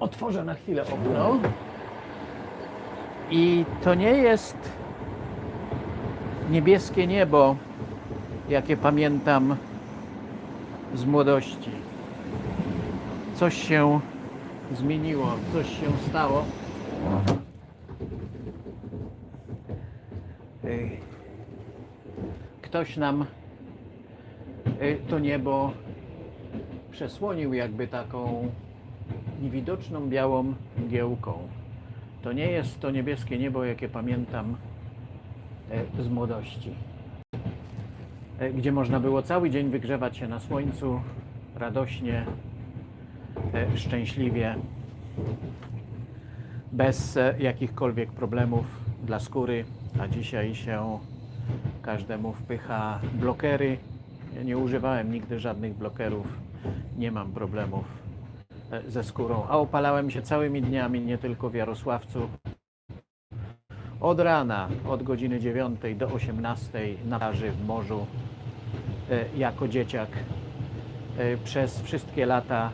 Otworzę na chwilę okno. I to nie jest niebieskie niebo, jakie pamiętam z młodości. Coś się zmieniło, coś się stało. Ktoś nam to niebo przesłonił jakby taką niewidoczną białą mgiełką. To nie jest to niebieskie niebo, jakie pamiętam e, z młodości, E, gdzie można było cały dzień wygrzewać się na słońcu, radośnie, e, szczęśliwie, bez jakichkolwiek problemów dla skóry, a dzisiaj się każdemu wpycha blokery. Ja nie używałem nigdy żadnych blokerów, nie mam problemów ze skórą, a opalałem się całymi dniami, nie tylko w Jarosławcu. Od rana, od godziny 9 do 18 na plaży w morzu, e, jako dzieciak, e, przez wszystkie lata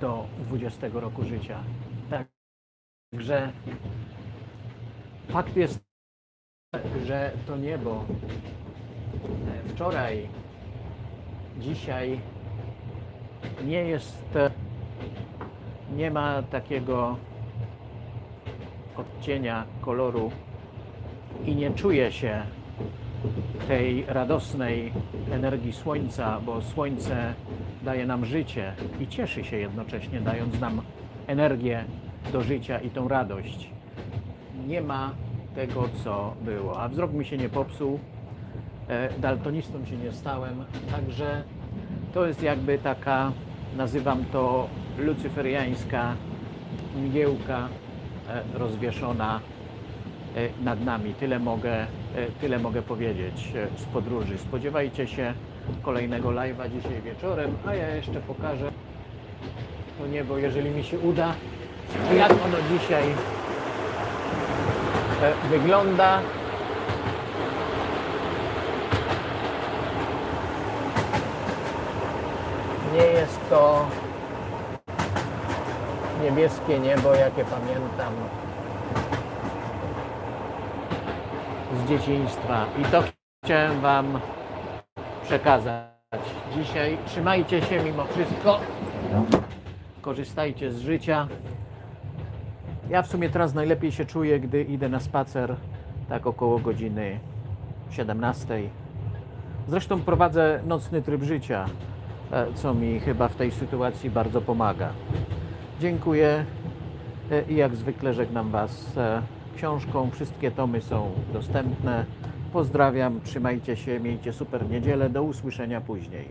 do 20 roku życia. Także fakt jest, że to niebo e, wczoraj, dzisiaj nie jest, e, nie ma takiego odcienia koloru i nie czuje się tej radosnej energii słońca, bo słońce daje nam życie i cieszy się jednocześnie, dając nam energię do życia i tą radość. Nie ma tego, co było. A wzrok mi się nie popsuł, e, daltonistą się nie stałem, także to jest jakby taka, nazywam to lucyferiańska mgiełka e, rozwieszona e, nad nami. Tyle mogę, e, tyle mogę powiedzieć z podróży. Spodziewajcie się kolejnego live'a dzisiaj wieczorem, a ja jeszcze pokażę to niebo, jeżeli mi się uda, jak ono dzisiaj wygląda. Nie jest to niebieskie niebo, jakie pamiętam z dzieciństwa. I to chciałem Wam przekazać dzisiaj. Trzymajcie się mimo wszystko. Korzystajcie z życia. Ja w sumie teraz najlepiej się czuję, gdy idę na spacer tak około godziny 17. Zresztą prowadzę nocny tryb życia, e, co mi chyba w tej sytuacji bardzo pomaga. Dziękuję e, i jak zwykle żegnam Was e, książką. Wszystkie tomy są dostępne. Pozdrawiam, trzymajcie się, miejcie super niedzielę. Do usłyszenia później.